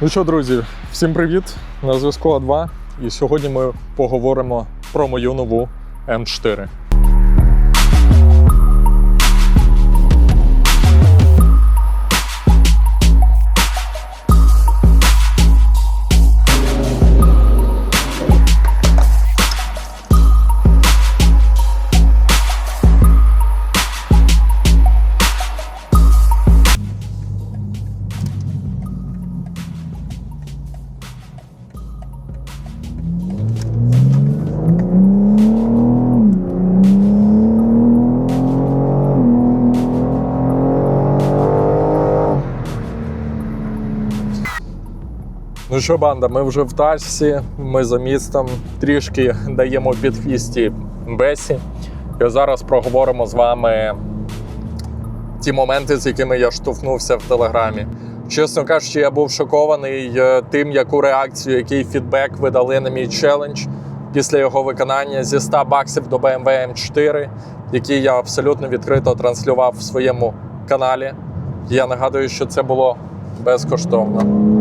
Ну що, друзі, всім привіт! На зв'язку А2. І сьогодні ми поговоримо про мою нову М4. Ну що, банда, ми вже в тачці, ми за містом трішки даємо підхвісті Бесі. І зараз проговоримо з вами ті моменти, з якими я штовхнувся в телеграмі. Чесно кажучи, я був шокований е, тим, яку реакцію, який фідбек ви дали на мій челендж після його виконання зі 100 баксів до BMW M4, який я абсолютно відкрито транслював в своєму каналі. Я нагадую, що це було безкоштовно.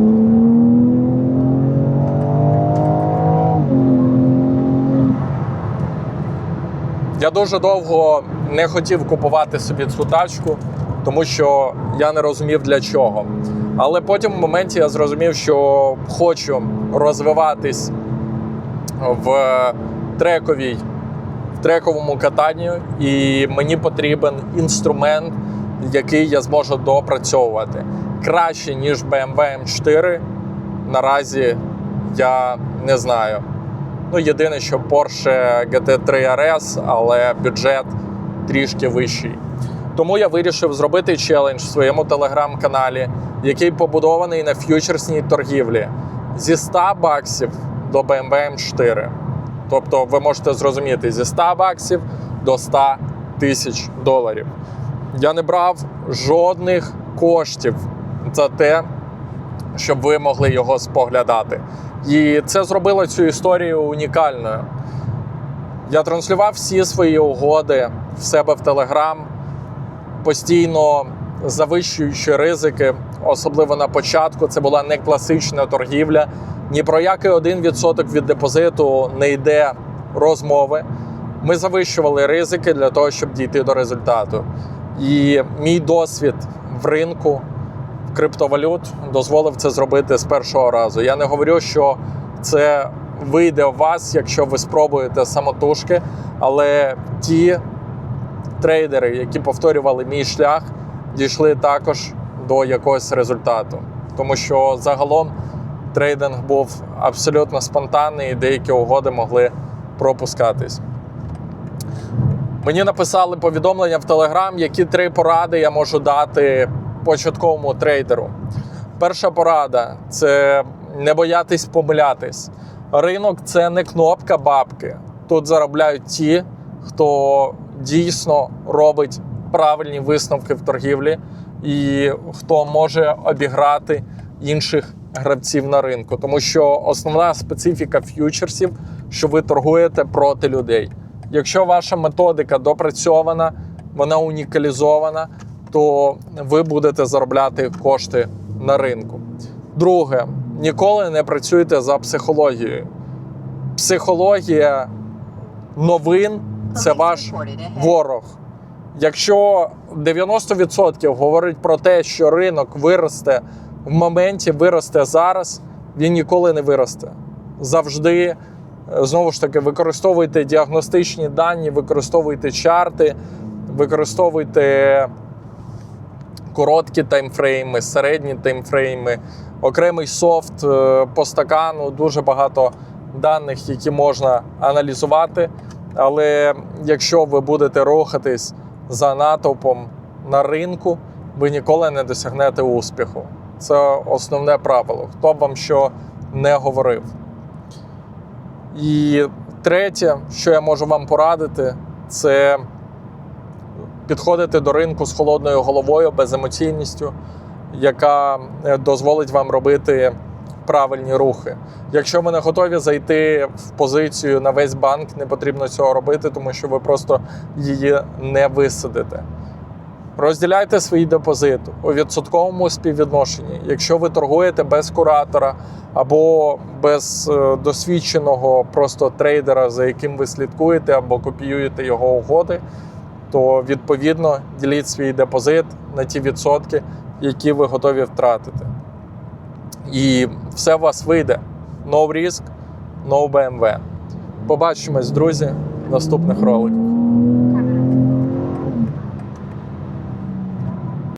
Я дуже довго не хотів купувати собі цю тачку, тому що я не розумів для чого. Але потім в моменті я зрозумів, що хочу розвиватись в трековій, в трековому катанні, і мені потрібен інструмент, який я зможу допрацьовувати. Краще, ніж BMW M4. Наразі я не знаю. Ну, єдине, що Porsche GT3 RS, але бюджет трішки вищий. Тому я вирішив зробити челендж в своєму телеграм-каналі, який побудований на ф'ючерсній торгівлі зі 100 баксів до BMW M4. Тобто, ви можете зрозуміти, зі 100 баксів до 100 тисяч доларів. Я не брав жодних коштів за те, щоб ви могли його споглядати. І це зробило цю історію унікальною. Я транслював всі свої угоди в себе в Телеграм, постійно завищуючи ризики, особливо на початку. Це була не класична торгівля. Ні про який 1% від депозиту не йде розмови. Ми завищували ризики для того, щоб дійти до результату. І мій досвід в ринку криптовалют дозволив це зробити з першого разу. Я не говорю, що це вийде у вас, якщо ви спробуєте самотужки, але ті трейдери, які повторювали мій шлях, дійшли також до якогось результату. Тому що загалом трейдинг був абсолютно спонтанний, і деякі угоди могли пропускатись. Мені написали повідомлення в Телеграм, які три поради я можу дати початковому трейдеру. Перша порада це не боятись помилятись. Ринок це не кнопка бабки. Тут заробляють ті, хто дійсно робить правильні висновки в торгівлі і хто може обіграти інших гравців на ринку. Тому що основна специфіка ф'ючерсів, що ви торгуєте проти людей. Якщо ваша методика допрацьована, вона унікалізована, то ви будете заробляти кошти на ринку. Друге, ніколи не працюйте за психологією. Психологія новин це ваш ворог. Якщо 90% говорить про те, що ринок виросте в моменті, виросте зараз, він ніколи не виросте. Завжди, е, знову ж таки, використовуйте діагностичні дані, використовуйте чарти, використовуйте короткі таймфрейми, середні таймфрейми, окремий софт е, по стакану, дуже багато даних, які можна аналізувати. Але якщо ви будете рухатись за натовпом на ринку, ви ніколи не досягнете успіху. Це основне правило. Хто б вам що не говорив. І третє, що я можу вам порадити, це підходити до ринку з холодною головою, беземоційністю, яка е, дозволить вам робити правильні рухи. Якщо ви не готові зайти в позицію на весь банк, не потрібно цього робити, тому що ви просто її не висадите. Розділяйте свій депозит у відсотковому співвідношенні. Якщо ви торгуєте без куратора або без е, досвідченого просто трейдера, за яким ви слідкуєте, або копіюєте його угоди, то відповідно діліть свій депозит на ті відсотки, які ви готові втратити. І все у вас вийде. No risk, no BMW. Побачимось, друзі, в наступних роликах.